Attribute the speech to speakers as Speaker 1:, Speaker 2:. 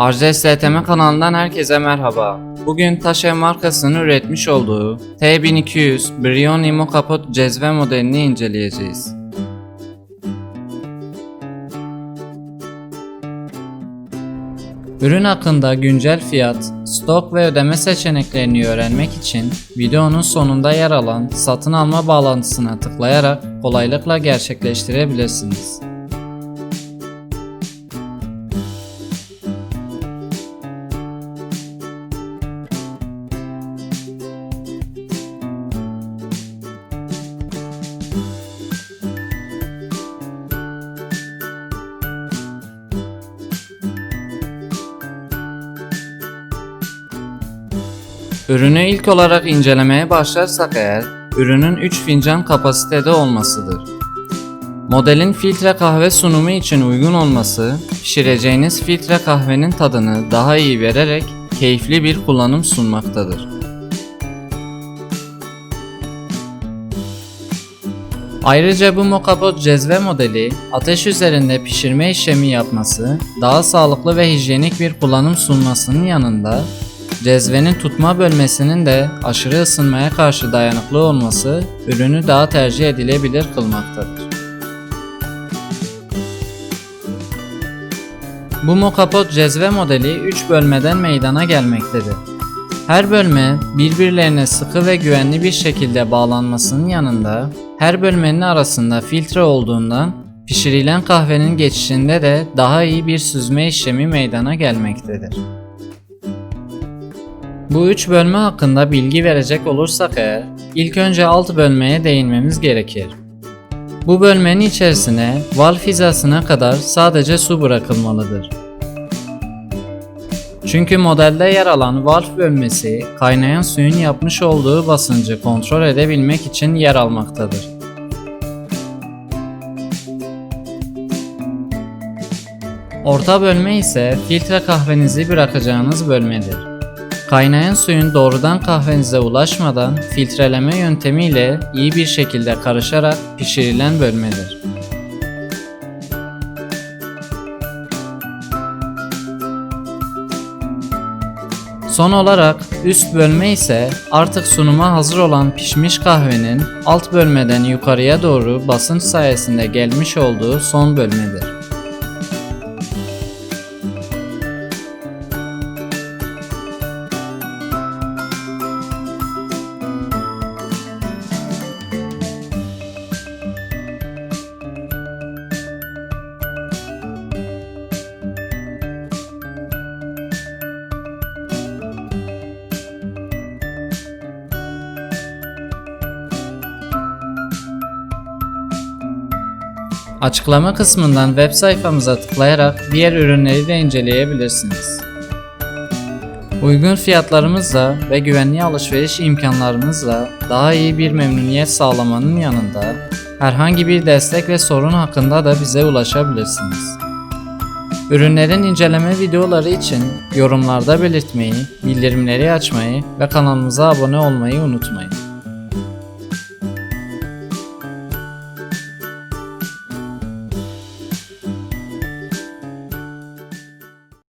Speaker 1: Arca STM kanalından herkese merhaba. Bugün Taşev markasının üretmiş olduğu T1200 Brioni Mokapot cezve modelini inceleyeceğiz. Ürün hakkında güncel fiyat, stok ve ödeme seçeneklerini öğrenmek için videonun sonunda yer alan satın alma bağlantısına tıklayarak kolaylıkla gerçekleştirebilirsiniz. Ürünü ilk olarak incelemeye başlarsak eğer, ürünün 3 fincan kapasitede olmasıdır. Modelin filtre kahve sunumu için uygun olması, pişireceğiniz filtre kahvenin tadını daha iyi vererek keyifli bir kullanım sunmaktadır. Ayrıca bu mokabot cezve modeli ateş üzerinde pişirme işlemi yapması, daha sağlıklı ve hijyenik bir kullanım sunmasının yanında Cezvenin tutma bölmesinin de aşırı ısınmaya karşı dayanıklı olması ürünü daha tercih edilebilir kılmaktadır. Bu mokapot cezve modeli 3 bölmeden meydana gelmektedir. Her bölme birbirlerine sıkı ve güvenli bir şekilde bağlanmasının yanında her bölmenin arasında filtre olduğundan pişirilen kahvenin geçişinde de daha iyi bir süzme işlemi meydana gelmektedir. Bu üç bölme hakkında bilgi verecek olursak eğer, ilk önce alt bölmeye değinmemiz gerekir. Bu bölmenin içerisine valv hizasına kadar sadece su bırakılmalıdır. Çünkü modelde yer alan valv bölmesi kaynayan suyun yapmış olduğu basıncı kontrol edebilmek için yer almaktadır. Orta bölme ise filtre kahvenizi bırakacağınız bölmedir. Kaynayan suyun doğrudan kahvenize ulaşmadan filtreleme yöntemiyle iyi bir şekilde karışarak pişirilen bölmedir. Son olarak üst bölme ise artık sunuma hazır olan pişmiş kahvenin alt bölmeden yukarıya doğru basınç sayesinde gelmiş olduğu son bölmedir. Açıklama kısmından web sayfamıza tıklayarak diğer ürünleri de inceleyebilirsiniz. Uygun fiyatlarımızla ve güvenli alışveriş imkanlarımızla daha iyi bir memnuniyet sağlamanın yanında herhangi bir destek ve sorun hakkında da bize ulaşabilirsiniz. Ürünlerin inceleme videoları için yorumlarda belirtmeyi, bildirimleri açmayı ve kanalımıza abone olmayı unutmayın.